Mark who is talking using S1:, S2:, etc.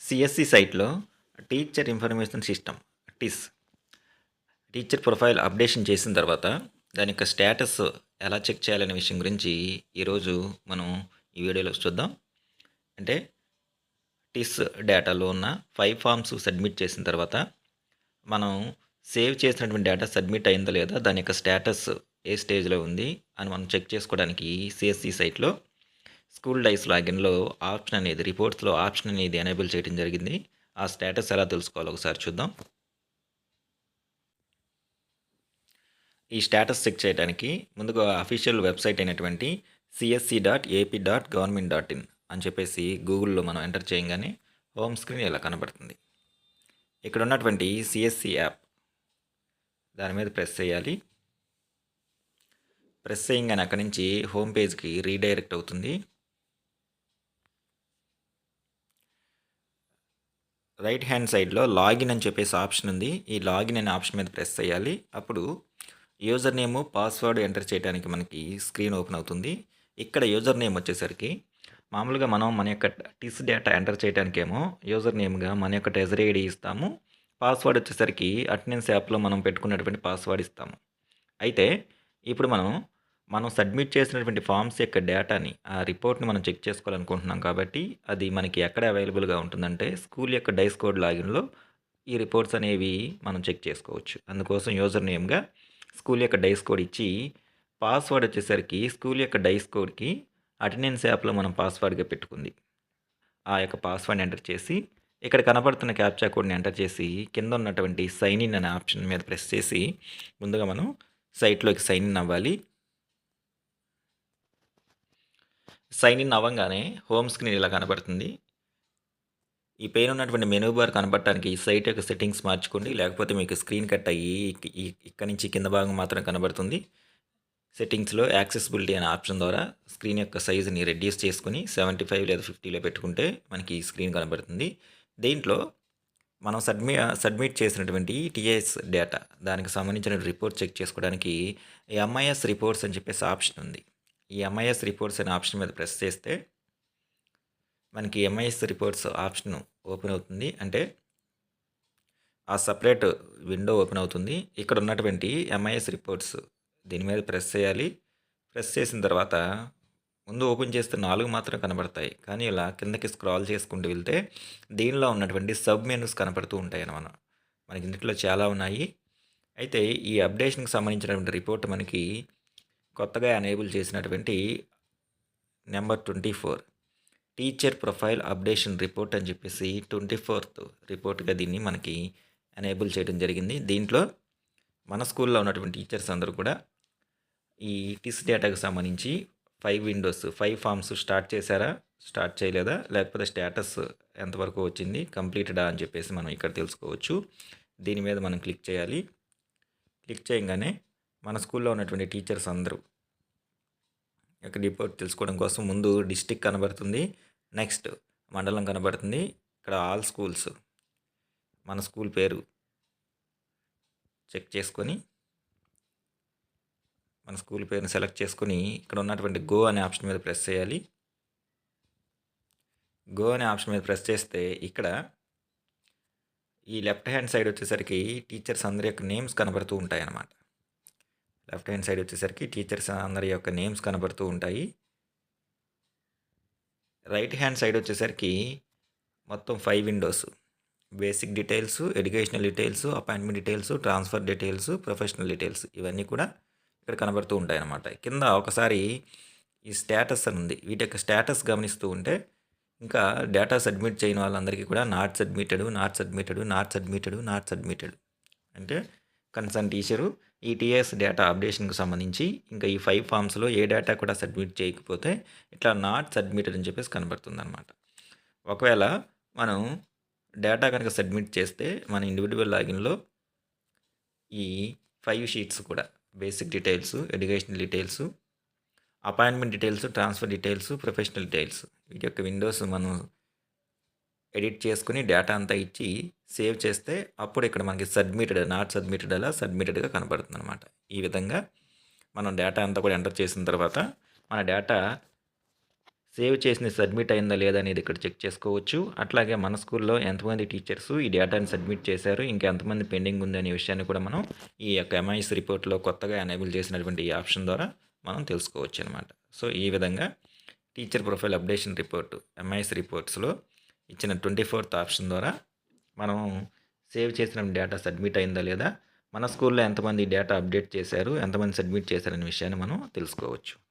S1: CSC సైట్లో teacher information system TIS teacher profile updation చేసిన తర్వాత దాని యొక్క స్టేటస్ ఎలా చెక్ చేయాలనే విషయం గురించి ఈరోజు మనం ఈ వీడియోలో చూద్దాం. అంటే టిస్ డేటాలో ఉన్న ఫైవ్ ఫామ్స్ సబ్మిట్ చేసిన తర్వాత మనం సేవ్ చేసినటువంటి డేటా సబ్మిట్ అయిందా లేదా దాని యొక్క స్టేటస్ ఏ స్టేజ్లో ఉంది అని మనం చెక్ చేసుకోవడానికి సిఎస్సి సైట్లో స్కూల్ డైస్ లాగిన్లో ఆప్షన్ అనేది రిపోర్ట్స్లో ఆప్షన్ అనేది ఎనేబుల్ చేయడం జరిగింది. ఆ స్టేటస్ ఎలా తెలుసుకోవాలో ఒకసారి చూద్దాం. ఈ స్టేటస్ చెక్ చేయడానికి ముందుగా అఫీషియల్ వెబ్సైట్ అయినటువంటి CSE dot AP dot government dot in అని చెప్పేసి గూగుల్లో మనం ఎంటర్ చేయగానే హోమ్ స్క్రీన్ ఇలా కనబడుతుంది. ఇక్కడ ఉన్నటువంటి సిఎస్సి యాప్ దాని మీద ప్రెస్ చేయాలి. ప్రెస్ చేయగానే అక్కడి నుంచి హోమ్ పేజ్కి రీడైరెక్ట్ అవుతుంది. రైట్ హ్యాండ్ సైడ్లో లాగిన్ అని చెప్పేసి ఆప్షన్ ఉంది. ఈ లాగిన్ అనే ఆప్షన్ మీద ప్రెస్ చేయాలి. అప్పుడు యూజర్ నేమ్ పాస్వర్డ్ ఎంటర్ చేయడానికి మనకి స్క్రీన్ ఓపెన్ అవుతుంది. ఇక్కడ యూజర్ నేమ్ వచ్చేసరికి మామూలుగా మనం మన యొక్క టిస్ డేటా ఎంటర్ చేయడానికేమో యూజర్ నేమ్గా మన యొక్క ట్రెజరీ ఐడి ఇస్తాము. పాస్వర్డ్ వచ్చేసరికి అటెండెన్స్ యాప్లో మనం పెట్టుకున్నటువంటి పాస్వర్డ్ ఇస్తాము. అయితే ఇప్పుడు మనం మనం సబ్మిట్ చేసినటువంటి ఫామ్స్ యొక్క డేటాని ఆ రిపోర్ట్ని మనం చెక్ చేసుకోవాలనుకుంటున్నాం కాబట్టి అది మనకి ఎక్కడ అవైలబుల్గా ఉంటుందంటే స్కూల్ యొక్క డైస్ కోడ్ లాగిన్లో ఈ రిపోర్ట్స్ అనేవి మనం చెక్ చేసుకోవచ్చు. అందుకోసం యూజర్ నేమ్గా స్కూల్ యొక్క డైస్ కోడ్ ఇచ్చి పాస్వర్డ్ వచ్చేసరికి స్కూల్ యొక్క డైస్ కోడ్కి అటెండెన్స్ యాప్లో మనం పాస్వర్డ్గా పెట్టుకుంది. ఆ యొక్క పాస్వర్డ్ ఎంటర్ చేసి ఇక్కడ కనబడుతున్న క్యాప్చా కోడ్ని ఎంటర్ చేసి కింద ఉన్నటువంటి సైన్ ఇన్ అనే ఆప్షన్ మీద ప్రెస్ చేసి ముందుగా మనం సైట్లోకి సైన్ ఇన్ అవ్వాలి. సైన్ ఇన్ అవ్వగానే హోమ్ స్క్రీన్ ఇలా కనబడుతుంది. ఈ పైన ఉన్నటువంటి మెనూ బార్ కనబడటానికి ఈ సైట్ యొక్క సెట్టింగ్స్ మార్చుకోండి. లేకపోతే మీకు స్క్రీన్ కట్ అయ్యి ఇక్కడ నుంచి కింద భాగం మాత్రం కనబడుతుంది. సెట్టింగ్స్లో యాక్సెసిబిలిటీ అనే ఆప్షన్ ద్వారా స్క్రీన్ యొక్క సైజుని రెడ్యూస్ చేసుకుని సెవెంటీ ఫైవ్ లేదా ఫిఫ్టీలో పెట్టుకుంటే మనకి ఈ స్క్రీన్ కనబడుతుంది. దీంట్లో మనం సబ్మి సబ్మిట్ చేసినటువంటి టీఎస్ డేటా దానికి సంబంధించిన రిపోర్ట్ చెక్ చేసుకోవడానికి ఎంఐఎస్ రిపోర్ట్స్ అని చెప్పేసి ఆప్షన్ ఉంది. ఈ ఎంఐఎస్ రిపోర్ట్స్ అనే ఆప్షన్ మీద ప్రెస్ చేస్తే మనకి ఎంఐఎస్ రిపోర్ట్స్ ఆప్షన్ ఓపెన్ అవుతుంది. అంటే ఆ సపరేట్ విండో ఓపెన్ అవుతుంది. ఇక్కడ ఉన్నటువంటి ఎంఐఎస్ రిపోర్ట్స్ దీని మీద ప్రెస్ చేయాలి. ప్రెస్ చేసిన తర్వాత ముందు ఓపెన్ చేస్తే నాలుగు మాత్రం కనబడతాయి. కానీ ఇలా కిందకి స్క్రాల్ చేసుకుంటూ వెళ్తే దీనిలో ఉన్నటువంటి సబ్ మెనూస్ కనపడుతూ ఉంటాయి అన్నమాట. మనకి ఇందులో చాలా ఉన్నాయి. అయితే ఈ అప్డేషన్కి సంబంధించినటువంటి రిపోర్ట్ మనకి కొత్తగా ఎనేబుల్ చేసినటువంటి number twenty four teacher profile updation report అని చెప్పేసి ట్వంటీ ఫోర్త్ రిపోర్ట్గా దీన్ని మనకి ఎనేబుల్ చేయడం జరిగింది. దీంట్లో మన స్కూల్లో ఉన్నటువంటి టీచర్స్ అందరూ కూడా ఈ టిస్ డేటాకు సంబంధించి five windows five forms start చేశారా స్టార్ట్ చేయలేదా లేకపోతే స్టేటస్ ఎంతవరకు వచ్చింది కంప్లీటెడా అని చెప్పేసి మనం ఇక్కడ తెలుసుకోవచ్చు. దీని మీద మనం క్లిక్ చేయాలి. క్లిక్ చేయగానే మన స్కూల్లో ఉన్నటువంటి టీచర్స్ అందరూ యొక్క రిపోర్ట్ తెలుసుకోవడం కోసం ముందు డిస్టిక్ కనబడుతుంది. నెక్స్ట్ మండలం కనబడుతుంది. ఇక్కడ ఆల్ స్కూల్స్ మన స్కూల్ పేరు చెక్ చేసుకొని మన స్కూల్ పేరుని సెలెక్ట్ చేసుకొని ఇక్కడ ఉన్నటువంటి గో అనే ఆప్షన్ మీద ప్రెస్ చేయాలి. గో అనే ఆప్షన్ మీద ప్రెస్ చేస్తే ఇక్కడ ఈ లెఫ్ట్ హ్యాండ్ సైడ్ వచ్చేసరికి టీచర్స్ అందరి యొక్క నేమ్స్ కనబడుతూ ఉంటాయి అన్నమాట లెఫ్ట్ హ్యాండ్ సైడ్ వచ్చేసరికి టీచర్స్ అందరి యొక్క నేమ్స్ కనబడుతూ ఉంటాయి. రైట్ హ్యాండ్ సైడ్ వచ్చేసరికి మొత్తం five windows. Basic details educational details appointment details transfer details professional details ఇవన్నీ కూడా ఇక్కడ కనబడుతూ ఉంటాయి అన్నమాట కింద ఒకసారి ఈ స్టేటస్ అని ఉంది. వీటి యొక్క స్టేటస్ గమనిస్తూ ఉంటే ఇంకా డేటా సబ్మిట్ చేయని వాళ్ళందరికీ కూడా not submitted not submitted not submitted not submitted అంటే కన్సర్న్ టీచరు ఈ టీఎస్ డేటా అప్డేషన్కి సంబంధించి ఇంకా ఈ ఫైవ్ ఫామ్స్లో ఏ డేటా కూడా సబ్మిట్ చేయకపోతే ఇట్లా నాట్ సబ్మిటెడ్ అని చెప్పేసి కనబడుతుంది అనమాట ఒకవేళ మనం డేటా కనుక సబ్మిట్ చేస్తే మన ఇండివిజువల్ లాగిన్లో ఈ ఫైవ్ షీట్స్ కూడా basic details educational details appointment details transfer details professional details వీటి యొక్క విండోస్ మనం ఎడిట్ చేసుకుని డేటా అంతా ఇచ్చి సేవ్ చేస్తే అప్పుడు ఇక్కడ మనకి సబ్మిటెడ్ నాట్ సబ్మిటెడ్ అలా సబ్మిటెడ్గా కనబడుతుంది అనమాట ఈ విధంగా మనం డేటా అంతా కూడా ఎంటర్ చేసిన తర్వాత మన డేటా సేవ్ చేసింది సబ్మిట్ అయిందా లేదా అనేది ఇక్కడ చెక్ చేసుకోవచ్చు. అట్లాగే మన స్కూల్లో ఎంతమంది టీచర్స్ ఈ డేటాని సబ్మిట్ చేశారు ఇంకా ఎంతమంది పెండింగ్ ఉంది అనే విషయాన్ని కూడా మనం ఈ యొక్క ఎంఐఎస్ రిపోర్ట్లో కొత్తగా ఎనేబుల్ చేసినటువంటి ఈ ఆప్షన్ ద్వారా మనం తెలుసుకోవచ్చు అనమాట సో ఈ విధంగా teacher profile updation report MIS రిపోర్ట్స్లో ఇచ్చిన ట్వంటీ ఫోర్త్ ఆప్షన్ ద్వారా మనం సేవ్ చేసిన డేటా సబ్మిట్ అయిందా లేదా? మన స్కూల్లో ఎంతమంది డేటా అప్డేట్ చేశారు? ఎంతమంది సబ్మిట్ చేశారనే విషయాన్ని మనం తెలుసుకోవచ్చు.